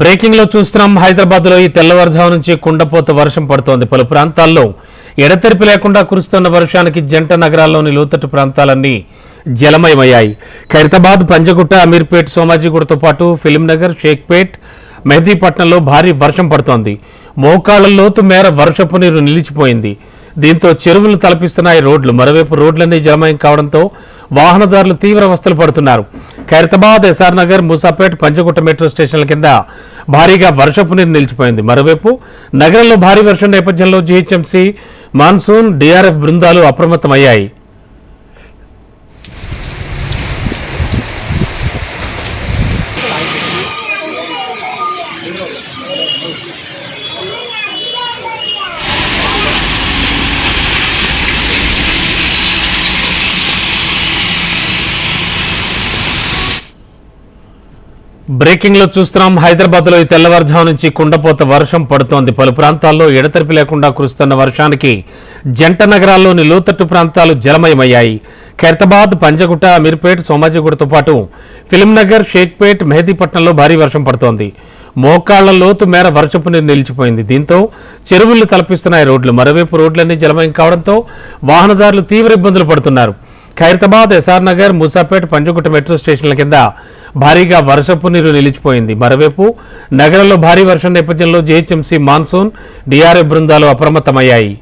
బ్రేకింగ్లో చూస్తున్నాం హైదరాబాద్లో ఈ తెల్లవారుజాము నుంచి కుండపోత వర్షం పడుతోంది. పలు ప్రాంతాల్లో ఎడతెరిపి లేకుండా కురుస్తున్న వర్షానికి జంట నగరాల్లోని లోతట్టు ప్రాంతాలన్నీ జలమయమయ్యాయి. ఖైరతాబాద్ పంజగుట్ట అమీర్పేట్ సోమాజీగూడతో పాటు ఫిలింనగర్ షేక్పేట్ మెహదీపట్నంలో భారీ వర్షం పడుతోంది. మోకాళ్ళ లోతు మేర వర్షపు నీరు నిలిచిపోయింది. దీంతో చెరువులు తలపిస్తున్నాయి రోడ్లు. మరోవైపు రోడ్లన్నీ జలమయం కావడంతో వాహనదారులు తీవ్ర అవస్థలు పడుతున్నారు. ఖైరతాబాద్ ఎస్ఆర్ నగర్ మూసాపేట్ పంచగుట్ట మెట్రో స్టేషన్ల కింద భారీగా వర్షపు నీరు నిలిచిపోయింది. మరోవైపు నగరంలో భారీ వర్షం నేపథ్యంలో జీహెచ్ఎంసీ మాన్సూన్ డిఆర్ఎఫ్ బృందాలు అప్రమత్తమయ్యాయి. బ్రేకింగ్లో చూస్తున్నాం. హైదరాబాద్లో ఈ తెల్లవారుజాము నుంచి కుండపోత వర్షం పడుతోంది. పలు ప్రాంతాల్లో ఎడతెరిపి లేకుండా కురుస్తున్న వర్షానికి జంట నగరాల్లోని లోతట్టు ప్రాంతాలు జలమయమయ్యాయి. ఖైరతాబాద్ పంజగుట్ట అమీర్పేట్ సోమాజిగూడతో పాటు ఫిలింనగర్ షేక్పేట్ మెహదీపట్నంలో భారీ వర్షం పడుతోంది. మోకాళ్ళ లోతు మేర వర్షపు నీరు నిలిచిపోయింది. దీంతో చెరువులు తలపిస్తున్నాయి రోడ్లు. మరోవైపు రోడ్లన్నీ జలమయం కావడంతో వాహనదారులు తీవ్ర ఇబ్బందులు పడుతున్నారు. ఖైరతాబాద్ ఎస్ఆర్ నగర్ మూసాపేట్ పంజగుట్ట మెట్రో స్టేషన్ల కింద భారీగా వర్షపు నీరు నిలిచిపోయింది. మరోవైపు నగరంలో భారీ వర్షం నేపథ్యంలో జీహెచ్ఎంసీ మాన్సూన్ డిఆర్ఎఫ్ బృందాలు అప్రమత్తమయ్యాయి.